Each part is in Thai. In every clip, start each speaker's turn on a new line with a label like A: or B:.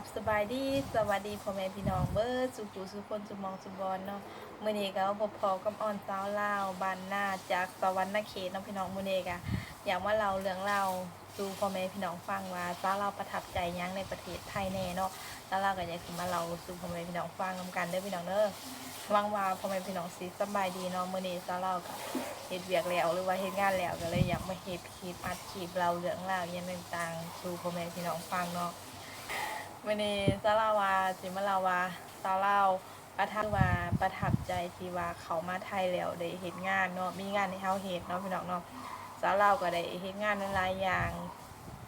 A: กับสบายดีสวัสดีพ่อแม่พี่น้องเบิร์สุขุสุคนสุมองสุบอลเนาะมื้อนี้ก็พบพอกับออนสาวลาวบานนาจากสวรรค์เขตเนาะพี่น้องมื้อนี้ก็อยากว่าเราเรื่องเล่าสู่พ่อแม่พี่น้องฟังว่าสาวลาประทับใจยังในประเทศไทยแน่เนาะแล้วเราก็อยากสิมาเล่าสู่พ่อแม่พี่น้องฟังนำกันเด้อพี่น้องเด้อวังว่าพ่อแม่พี่น้องสิสบายดีเนาะมื้อนี้สาวลาวก็เฮ็ดเวียกแล้วหรือว่าเฮ็ดงานแล้วก็เลยอยากมาเฮ็ดคลิปอัดคลิปเราเรื่องราวอหยังต่างๆสู่พ่อแม่พี่น้องฟังเนาะ วันนี้ซาลาวาจิมลาวาซาลาวประทับว่าประทับใจที่ว่าเขามาไทยแล้วได้เห็นงานเนาะมีงานในเฮาเฮ็ดเนาะพี่น้องเนาะซาลาวก็ได้เฮ็ดงานหลายอย่าง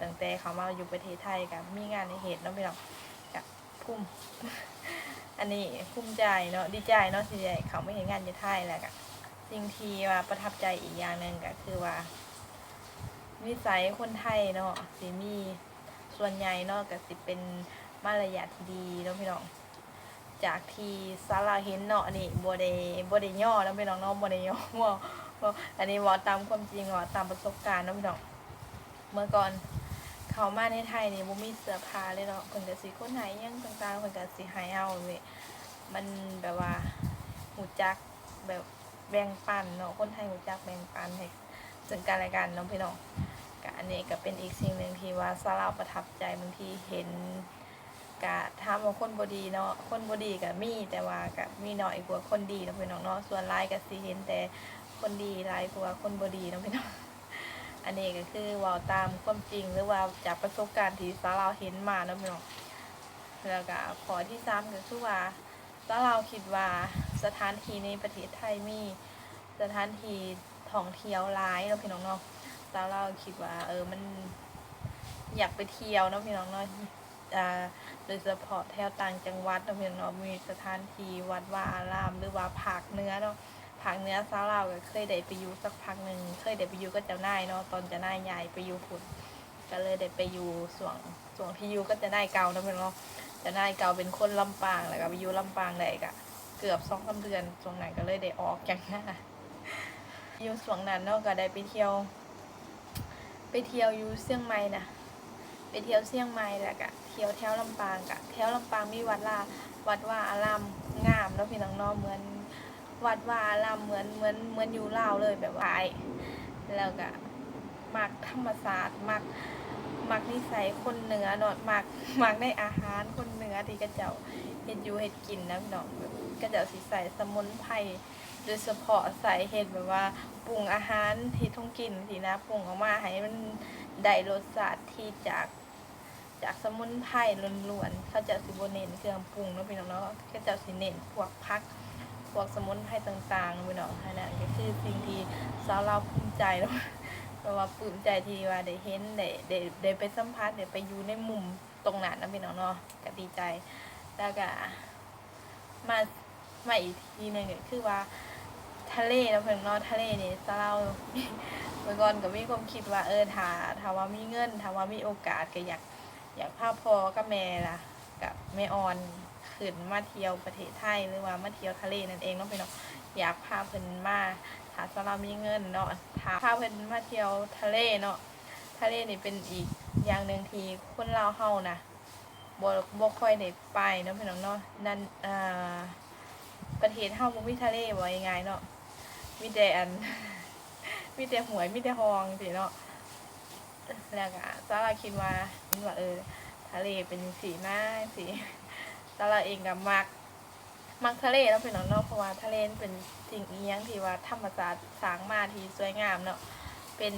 A: ตั้งแต่เขามาอยู่ประเทศไทยก็มีงานในเฮ็ดเนาะพี่น้องก็ภูมิอันนี้ภูมิใจเนาะดีใจเนาะที่ได้เขาไม่เห็นงานอยู่ไทยแล้วก็สิ่งที่ว่าประทับใจอีกอย่างหนึ่งก็คือว่านิสัยคนไทยเนาะสิมีส่วนใหญ่เนาะก็สิเป็น มารยาทที่ดีเนาะพี่น้อง จากที่ซาลาเห็นเนาะนี่บ่ได้บ่ได้ย่อเนาะพี่น้องเนาะบ่ได้ย่อบ่บ่อันนี้ว่าตามความจริงเว่าตามประสบการณ์เนาะพี่น้อง เมื่อก่อนเขามาในไทยนี่บ่มีเสื้อผ้าเลยเนาะเพิ่นก็สิคนไหนยังต่างๆเพิ่นก็สิให้เอาเว้ยมันแบบว่าหูจักแบบแบ่งปันเนาะคนไทยหูจักแบ่งปันให้ซึ่งกันและกันเนาะพี่น้องกอันนี้ก็เป็นอีกสิ่งหนึ่งที่ว่าซาลาประทับใจบางทีเห็น กะถามว่าคนบดีเนาะคนบดีก็มีแต่ว่าก็มีน้อยกว่าคนดีเนาะพี่น้องเนาะส่วนร้ายก็สิเห็นแต่คนดีร้ายกว่าคนบดีเนาะพี่น้องอันนี้ก็คือว่าตามความจริงหรือว่าจากประสบการณ์ที่ซาลาเห็นมาเนาะพี่น้องแล้วก็ขอที่ซ้ำก็คือว่าซาลาคิดว่าสถานที่ในประเทศไทยมีสถานที่ท่องเที่ยวร้ายเนาะพี่น้องเนาะตาเราคิดว่า เออมันอยากไปเที่ยวเนาะพี่น้องเนาะ อ่าโดยเฉพาะแถวต่างจังหวัดเนาะพี่น้องเนาะมีสถานที่วัดว่าอาราม หรือว่าภาคเนื้อเนาะภาคเนื้อสาวเราก็เคยได้ไปอยู่สักพักหนึ่งเคยได้ไปอยู่ก็เจ้านายเนาะตอนเจ้านายใหญ่ไปอยู่ฝุ่นก็เลยได้ไปอยู่ส่วงส่วงที่อยู่ก็จะนายเก่าเนาะพี่น้องเนาะจ้านายเก่าเป็นคนลำปางแล้วก็ไปอยู่ลำปางได้ก็เกือบสองสาเดือนส่วงนั้นก็เลยได้ออกจากหน้าอยู่ส่วงนั้นเนาะก็ได้ไปเที่ยว ไปเที่ยวอยู่เชียงใหม่นะ ไปเที่ยวเชียงใหม่แล้วก็เที่ยวแถวลำปางกะแถวลำปางมีวัดลาวัดว่าอารามงามแล้วพี่น้องเนาะเหมือนวัดว่าอารามเหมือนเหมือนเหมือนอยู่ลาวเลยแบบว่าไอ้แล้วก็มักธรรมศาสตร์มักมักนิสัยคนเหนือเนาะมักมักในอาหารคนเหนือที่กระเจ้าเฮ็ดยูเฮ็ดกินนะพี่น้องกระเจ้าสิใส่สมุนไพรโดยเฉพาะใส่เฮ็ดแบบว่าปรุงอาหารที่ต้องกินสินะปรุงออกมาให้มันได้รสชาติที่จาก จากสมุนไพรล้วนๆเขาจะสิบเน้นเครื่องปรุงเนาะพี่น้องเนาะเขาจะสิเน้นพวกพักพวกสมุนไพรต่างๆพี่น้องอันนั้นก็คือสิ่งที่สาวเราภูมิใจเนาะเพราะว่าภูมิใจที่ว่าได้เห็นได้ได้ได้ไปสัมผัสได้ไปอยู่ในมุมตรงนั้นนะพี่น้องเนาะก็ดีใจแล้วก็มามาอีกทีหนึงก็คือว่าทะเลนะเพิ่นเนาะทะเลนี่ซะเราเมื่อก่อนก็มีความคิดว่าเออถ้าถ้าว่ามีเงินถ้าว่ามีโอกาสก็อยาก อยากพาพ่อกับแม่ล่ะกับแม่ออนขึ้นมาเที่ยวประเทศไทยหรือว่ามาเที่ยวทะเลนั่นเองเนาะพี่น้องอยากพาเพิ่นมาถ้าสเรามีเงินเนาะถ้าพาเพิ่นมาเที่ยวทะเลเนาะทะเลนี่เป็นอีกอย่างหนึ่งที่คนลาวเฮานะบ่บ่ค่อยได้ไปเนาะพี่น้องเนาะนั่นอ่าประเทศเฮาบ่มีทะเลบ่ง่ายๆเนาะมีแต่อันมีแต่หวยมีแต่หองสิเนาะ แล้วก็ซาร่าคิดว่าว่าเออทะเลเป็นสีหน้าสีซาร่าเองกับมัก มักทะเลแล้วเป็นน้องเนาะเพราะว่าทะเลเป็นสิ่งเอียงที่ว่าธรรมชาติสร้างมาที่สวยงามเนาะเป็น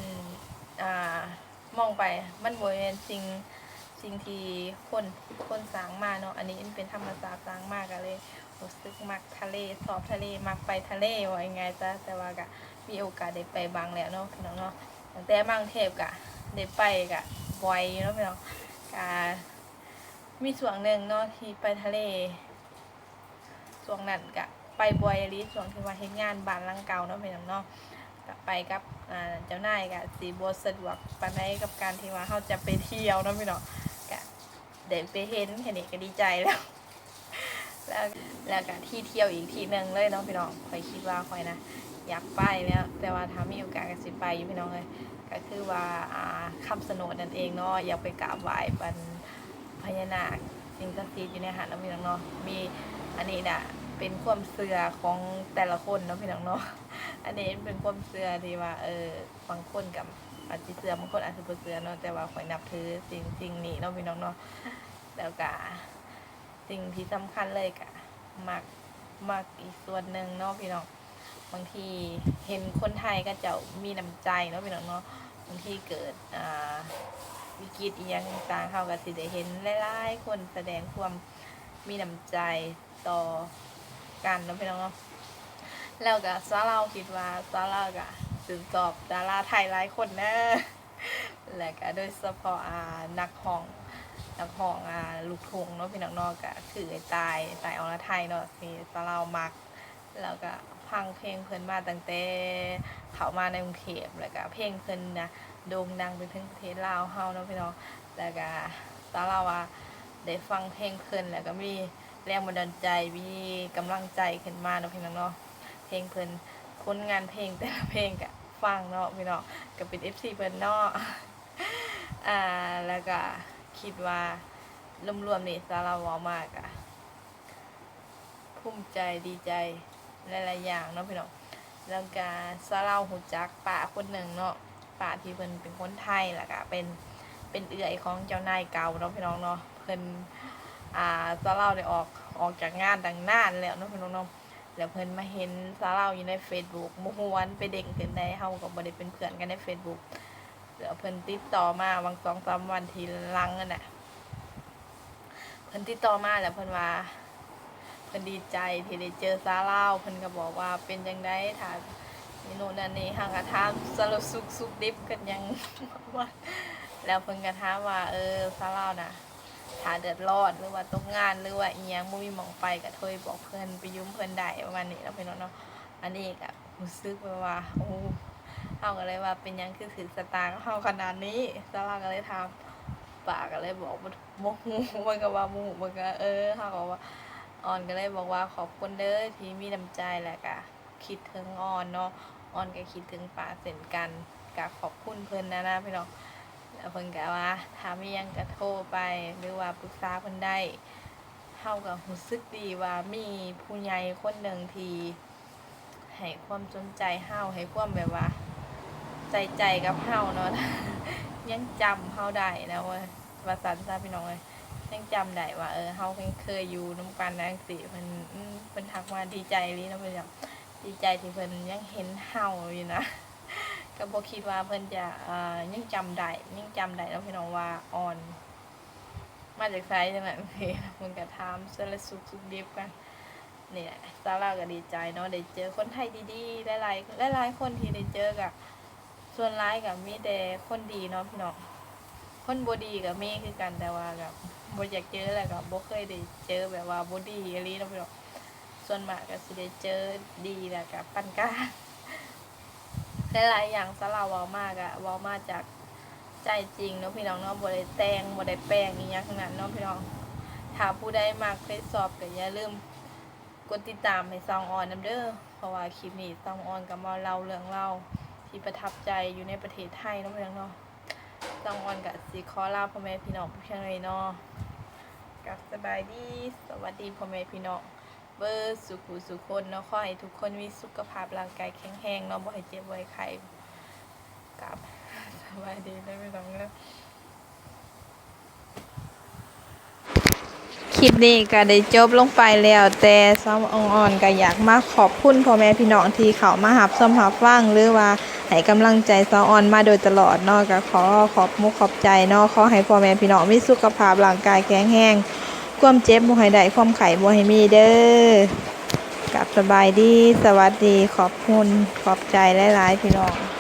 A: อ่ามองไปมันบ่แม่นสิ่งสิ่งที่คนคนสร้างมาเนาะอันนี้มันเป็นธรรมชาติสร้างมาก็เลยรู้สึกมักทะเลชอบทะเลมักไปทะเลว่ายังไงจ้ะแต่ว่าก็มีโอกาสได้ไปบางแล้วเนาะพี่น้องเนาะตั้งแต่บางเทพก็ ได้ไปก็บ่อยเนาะพี่น้องก็มีช่วงหนึ่งเนาะที่ไปทะเลช่วงนั้นก็ไปบ่อยอีหลีช่วงที่ว่าเฮ็ดงานบ้านลังเก่าเนาะพี่น้องเนาะก็ไปกับอ่าเจ้านายก็สิบ่สะดวกปานใดกับการที่ว่าเฮาจะไปเที่ยวเนาะพี่น้องก็ได้ไปเห็นแค่นี้ก็ดีใจแล้วแล้วแล้วก็ที่เที่ยวอีกที่หนึ่งเลยเนาะพี่น้องคอยคิดว่าคอยนะ อยากไปแล้วแต่ว่าถ้ามีโอกาสก็สิไปอยู่พี่น้องเลย ก็คือว่าอ่าคำสนดนั่นเองเนาะอยากไปกราบไหว้บรรพญานาคสิ่งศักดิ์สิทธิ์อยู่ในหันเนาะพี่น้องเนาะมีอันนี้น่ะเป็นความเชื่อของแต่ละคนเนาะพี่น้องเนาะอันนี้เป็นความเชื่อที่ว่าเออบางคนกับอาจจะเชื่อบางคนอาจจะบ่เชื่อเนาะแต่ว่าข่อยนับถือสิ่งสิ่งนี้เนาะพี่น้องเนาะแล้วก็สิ่งที่สำคัญเลยก็มักมักอีกส่วนหนึ่งเนาะพี่น้อง บางทีเห็นคนไทยก็จะมีน้ำใจเนาะพี่น้องเนาะบางทีเกิดอ่าวิกฤตอีหยังต่างๆเขาก็สิได้เห็นหลายๆคนแสดงความมีน้ำใจต่อกันเนาะพี่น้องเนาะแล้วก็ซาเราคิดว่าซาเราก็สืบสอบดาราไทยหลายคนนะและก็โดยเฉพาะอ่านักห้องนักห้องอ่าลูกทุงเนาะพี่น้องเนอกก็คือไอ้ตายตายอรไทยเนาะที่ซาเรามักแล้วก็ ฟังเพลงเพิ่นมาตั้งแต่เขามาในกรุงเทพแล้วก็เพลงเพิ่นนะโด่งดังไปถึงประเทศลาวเฮาเนาะพี่น้องแล้วก็ซาเราว่าได้ฟังเพลงเพิ่นแล้วก็มีแรงบันดาลใจมีกำลังใจขึ้นมาเนาะพี่น้องเนาะเพลงเพิ่นคนงานเพลงแต่ละเพลงก็ฟังเนาะพี่เนาะก็เป็น FC เพิ่นเนาะอ่าแล้วก็คิดว่ารวมๆนี่สาระเวามากอะภูมิใจดีใจ หลายๆอย่างเนาะพี่เนาะแล้วก็สาเราหูจักป้าคนหนึ่งเนาะป้าที่เพิ่นเป็นคนไทยแล้วก็เป็นเป็นเอื่อยของเจ้านายเก่าเนาะพี่น้องเนาะเพิ่นอ่าสาเราได้ออกออกจากงานต่างนานแล้วเนาะพี่น้องเนาะแล้วเพิ่นมาเห็นสาเราอยู่ใน Facebook มหวนไปเด้งขึ้นได้เฮาก็บ่ได้เป็นเพื่อนกันใน Facebook แล้วเพิ่นติดต่อมาบางสองสามวันทีหลังนั่นน่ะเพิ่นติดต่อมาแล้วเพิ่นว่า พิ่นดีใจที่ได้เจอสาวเราเพิ่นก็บอกว่าเป็นจังไดถ้านี่โน่นนั่นนี่ห่างกะถามสารสุขสุขดิบกันยังว่าแล้วเพิ่นก็ถามว่าเออสาวเราน่ะถ้าเดือดร้อนหรือว่าตกงานหรือว่าอีหยังบ่มีหมองไปก็โทรบอกเพิ่นไปยืมเพิ่นได้ประมาณนี้แล้วพี่น้องเนาะอันนี้ก็รู้สึกแบบว่าโอ้เฮาก็เลยว่าเป็นหยังคือถือสตางค์เฮาขนาดนี้สลาก็เลยถามปากก็เลยบอกว่าบ่ฮู้มันก็ว่าบ่ฮู้มันก็เออเฮาก็ว่า ออนก็เลยบอกว่าขอบคุณเด้อที่มีน้ำใจแหละก็คิดถึงออนเนาะออนก็คิดถึงป้าเช่นกันก็ขอบคุณเพิ่นนะนะพี่น้องแล้วเพิ่นก็ว่าถ้ามียังก็โทรไปหรือว่าปรึกษาเพิ่นได้เฮาก็รู้สึกดีว่ามีผู้ใหญ่คนหนึ่งที่ให้ความสนใจเฮาให้ความแบบว่า ใจใจกับเฮาเนาะยังจำเฮาได้นะว่าว่าสันซะพี่น้องเอ้ย ยังจำได้ว่าเออเฮาเคยอยู่นํกันนะจังซี่เพิ่นมเพิ่นทักมาดีใจอีหลีนะเพิ่นแบบดีใจที่เพิ่นยังเห็นเฮาอยู่นะก็บ่คิดว่าเพิ่นจะเอ่อยังจำได้ยังจำได้แล้วพี่น้องว่าออน มาจากไสจังนั้นพี่เพิ่นก็ถามสารสุขสุขดิบกันนี่แหละซาร่าก็ดีใจเนาะได้เจอคนไทยดีๆหลายๆหลายๆคนที่ได้เจอกับส่วนร้ายก็มีแต่คนดีเนาะพี่น้องคนบ่ดีก็มีคือกันแต่ว่าก็บ่ บอยากเจอแล้วก็บ่เคยได้เจอแบบว่าบ่ดีอีหลีเนาะพี่น้องส่วนมากก็สิได้เจอดีแล้วก็ปานกลางหลายๆอย่างสลาเวามากอะเวามาจากใจจริงเนาะพี่น้องเนาะบ่ได้แต่งบ่ได้แปลงอีหยังทั้งนั้นเนาะพี่น้องถ้าผู้ใดมากเคยสอบก็อย่าลืมกดติดตามให้ซองออนนํเด้อเพราะว่าคลิปนี้ซองออนก็มาเล่าเรื่องเล่าที่ประทับใจอยู่ในประเทศไทยเนาะพี่น้องเนาะซองออนก็สิขอลาพ่อแม่พี่น้องเพียงเท่านี้เนาะ กับสบายดีสวัสดีพ่อแม่พี่น้องเบอร์สุขุสุคนเนาะขอให้ทุกคนมีสุขภาพร่างกายแข็งแรงเนาะบ่ให้เจ็บไว้ไข้กับสบายดีได้ไม่ต้องแล้ว ลิปนี้ก็ได้จบลงไปแล้ว แต่ซ้อมออนๆก็อยากมาขอบคุณพ่อแม่พี่น้องที่เขามาหับซ้อมหับฟังหรือว่าให้กำลังใจซ้อมอ่อนมาโดยตลอดเนาะก็ขอขอบมุกขอบใจเนาะขอให้พ่อแม่พี่น้องมีสุขภาพร่างกายแข็งแรงความเจ็บบ่ให้ได้ความไข้บ่ให้มีเด้อกับสบายดี สวัสดีขอบคุณขอบใจหลายๆพี่น้อง